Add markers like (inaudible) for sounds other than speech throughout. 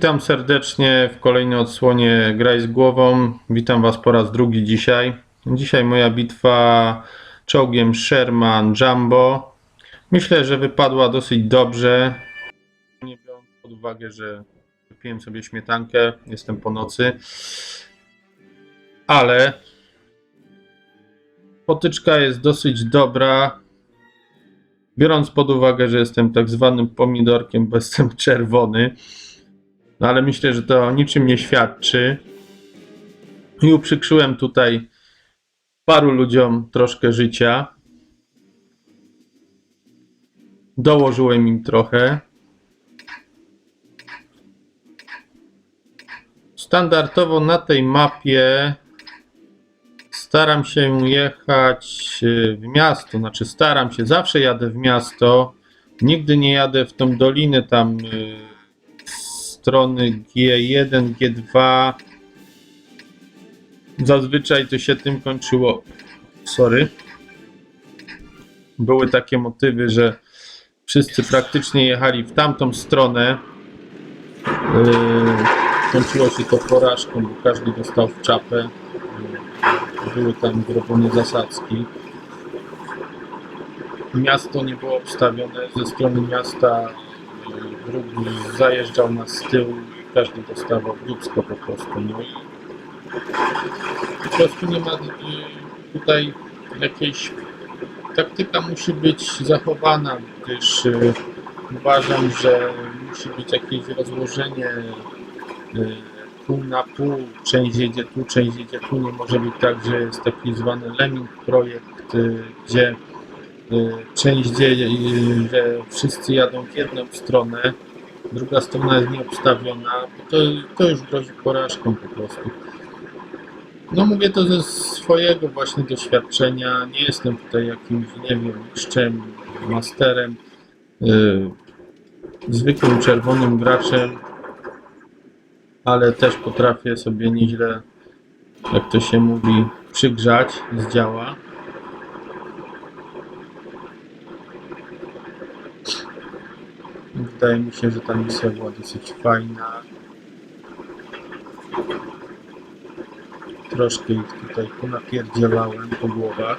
Witam serdecznie w kolejnej odsłonie Graj z głową. Witam Was po raz drugi dzisiaj. Dzisiaj moja bitwa czołgiem Sherman Jumbo. Myślę, że wypadła dosyć dobrze. Nie biorąc pod uwagę, że wypiłem sobie śmietankę, jestem po nocy. Ale potyczka jest dosyć dobra. Biorąc pod uwagę, że jestem tak zwanym pomidorkiem, bo jestem czerwony. No ale myślę, że to niczym nie świadczy. I uprzykrzyłem tutaj paru ludziom troszkę życia. Dołożyłem im trochę. Standardowo na tej mapie staram się jechać y, w miasto. Znaczy, staram się, zawsze jadę w miasto. Nigdy nie jadę w tą dolinę tam. Strony G1, G2. Zazwyczaj to się tym kończyło. Sorry. Były takie motywy, że wszyscy praktycznie jechali w tamtą stronę. Yy, kończyło się to porażką, bo każdy dostał w czapę. Były tam zrobione zasadzki. Miasto nie było obstawione ze strony miasta Wróg zajeżdżał nas z tyłu każdy dostawał w dupsko po prostu. No po prostu nie ma y, tutaj jakiejś taktyka musi być zachowana, gdyż y, uważam, że musi być jakieś rozłożenie y, pół na pół, część jedzie tu, część jedzie tu, nie może być tak, że jest taki zwany lemming projekt, gdzie część dzieje, y, że wszyscy jadą w jedną stronę, druga strona jest nieobstawiona, to, to już grozi porażką po prostu. No mówię to ze swojego właśnie doświadczenia, nie jestem tutaj jakimś, nie wiem, mistrzem, masterem, y, zwykłym czerwonym graczem, ale też potrafię sobie nieźle, jak to się mówi, przygrzać z działa. Wydaje mi się, że ta misja była dosyć fajna. Troszkę ich tutaj ponapierdzielałem po głowach.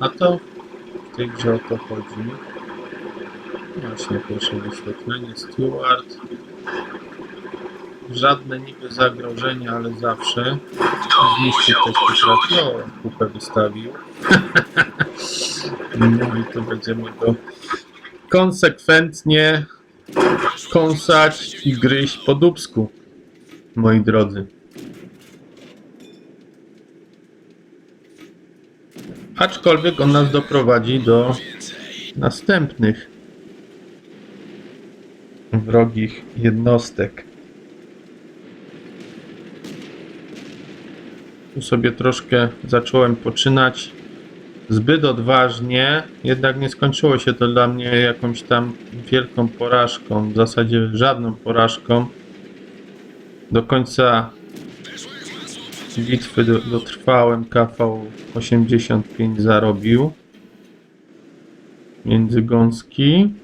A to w tej grze o to chodzi. Właśnie pierwsze wyświetlenie. Steward. Żadne niby zagrożenie, ale zawsze. Zniszczyć też potrafi. O, kupę wystawił. (laughs) No i to będziemy go konsekwentnie kąsać i gryźć po dubsku, moi drodzy. Aczkolwiek on nas doprowadzi do następnych wrogich jednostek. Tu sobie troszkę zacząłem poczynać zbyt odważnie, jednak nie skończyło się to dla mnie jakąś tam wielką porażką, w zasadzie żadną porażką. Do końca bitwy do- dotrwałem, KV 85 zarobił. Międzygąski.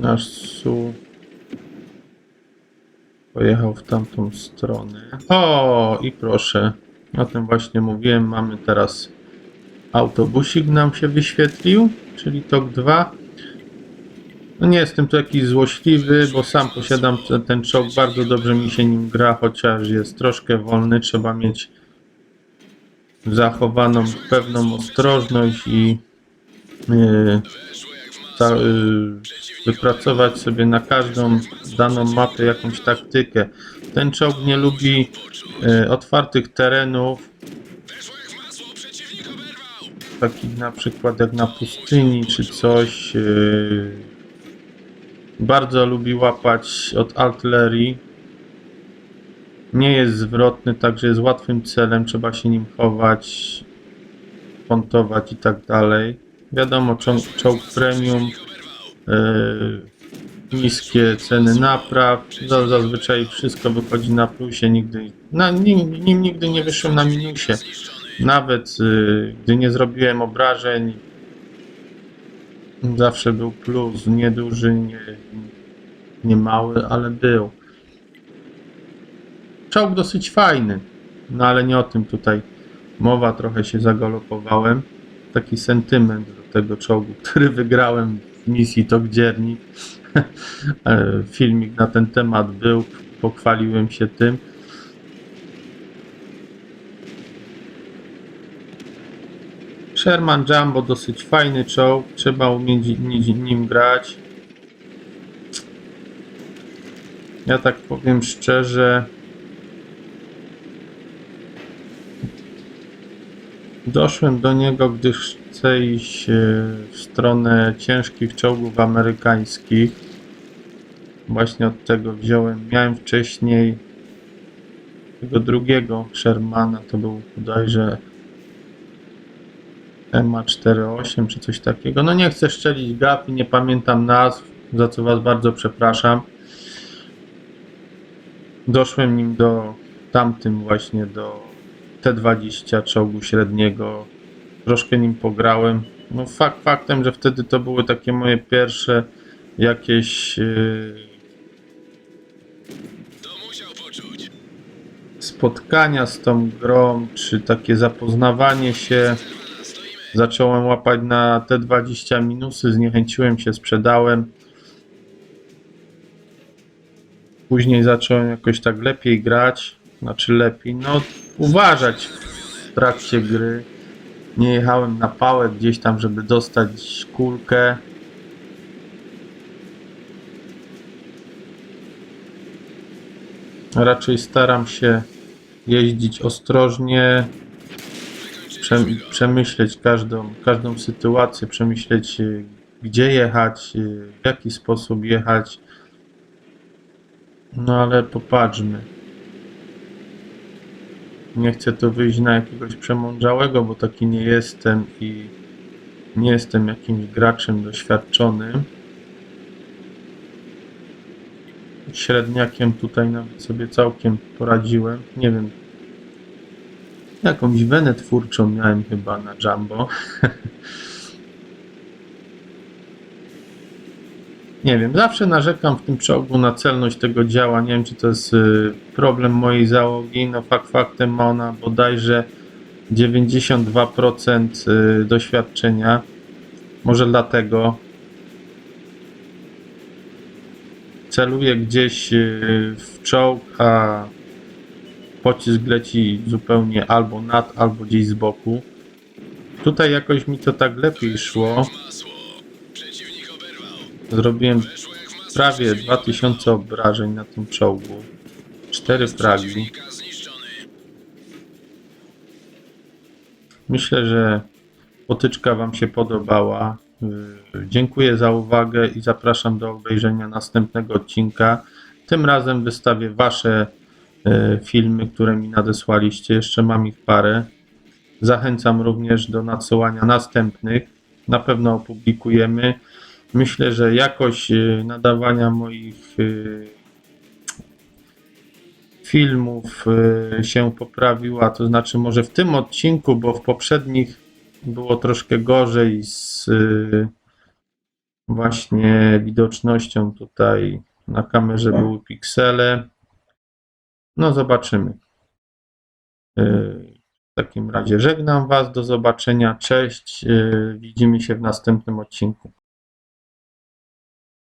Nasz Su pojechał w tamtą stronę. O, i proszę. O tym właśnie mówiłem. Mamy teraz autobusik nam się wyświetlił, czyli TOK 2. No nie jestem tu jakiś złośliwy, bo sam posiadam ten, ten czołg. Bardzo dobrze mi się nim gra, chociaż jest troszkę wolny. Trzeba mieć zachowaną pewną ostrożność i yy, wypracować sobie na każdą daną mapę jakąś taktykę. Ten czołg nie lubi y, otwartych terenów, takich na przykład jak na pustyni czy coś. y, Bardzo lubi łapać od artylerii. Nie jest zwrotny, także jest łatwym celem, trzeba się nim chować, pontować i tak dalej. Wiadomo, czołg, premium e, niskie ceny napraw. Za- Zazwyczaj wszystko wychodzi na plusie, nigdy, na, nim, nim nigdy nie wyszłem na minusie. Nawet y, gdy nie zrobiłem obrażeń, zawsze był plus, nieduży, nie, nie mały, ale był. Czołg dosyć fajny, no ale nie o tym tutaj mowa, trochę się zagalopowałem. Taki sentyment tego czołgu, który wygrałem w misji Tok Dziernik. (laughs) E, Filmik na ten temat był, pochwaliłem się tym. Sherman Jumbo dosyć fajny czołg, trzeba umieć ni- nim grać. Ja tak powiem szczerze, doszłem do niego, gdyż chcę iść e, w stronę ciężkich czołgów amerykańskich. Właśnie od tego wziąłem. Miałem wcześniej tego drugiego Shermana, to był bodajże MA48 czy coś takiego. No nie chcę szczelić gap i nie pamiętam nazw, za co Was bardzo przepraszam. Doszłem nim do tamtym właśnie do T20 czołgu średniego. Troszkę nim pograłem. No fakt faktem, że wtedy to były takie moje pierwsze jakieś yy, poczuć. spotkania z tą grą, czy takie zapoznawanie się. Zacząłem łapać na te 20 minusy, zniechęciłem się, sprzedałem. Później zacząłem jakoś tak lepiej grać, znaczy lepiej, no uważać w trakcie gry. Nie jechałem na pałę gdzieś tam, żeby dostać kulkę. Raczej staram się jeździć ostrożnie, prze, przemyśleć każdą, każdą sytuację, przemyśleć y, gdzie jechać, y, w jaki sposób jechać. No ale popatrzmy. Nie chcę tu wyjść na jakiegoś przemądrzałego, bo taki nie jestem i nie jestem jakimś graczem doświadczonym. Średniakiem tutaj nawet sobie całkiem poradziłem. Nie wiem, Jakąś wenę twórczą miałem chyba na Jumbo. (laughs) Nie wiem, zawsze narzekam w tym czołgu na celność tego działa. Nie wiem, czy to jest y, problem mojej załogi. No fakt faktem ma ona bodajże 92% y, doświadczenia. Może dlatego celuję gdzieś y, w czołg, a pocisk leci zupełnie albo nad, albo gdzieś z boku. Tutaj jakoś mi to tak lepiej szło. Zrobiłem prawie Przeciwnik 2000 obrażeń na tym czołgu. 4 fragi. Myślę, że potyczka Wam się podobała. Yy, Dziękuję za uwagę i zapraszam do obejrzenia następnego odcinka. Tym razem wystawię Wasze yy, filmy, które mi nadesłaliście. Jeszcze mam ich parę. Zachęcam również do nadsyłania następnych. Na pewno opublikujemy. Myślę, że jakość yy, nadawania moich yy, filmów y, się poprawiła, to znaczy może w tym odcinku, bo w poprzednich było troszkę gorzej z y, właśnie widocznością tutaj na kamerze były piksele. No zobaczymy. Y, W takim razie żegnam Was, do zobaczenia, cześć, y, widzimy się w następnym odcinku.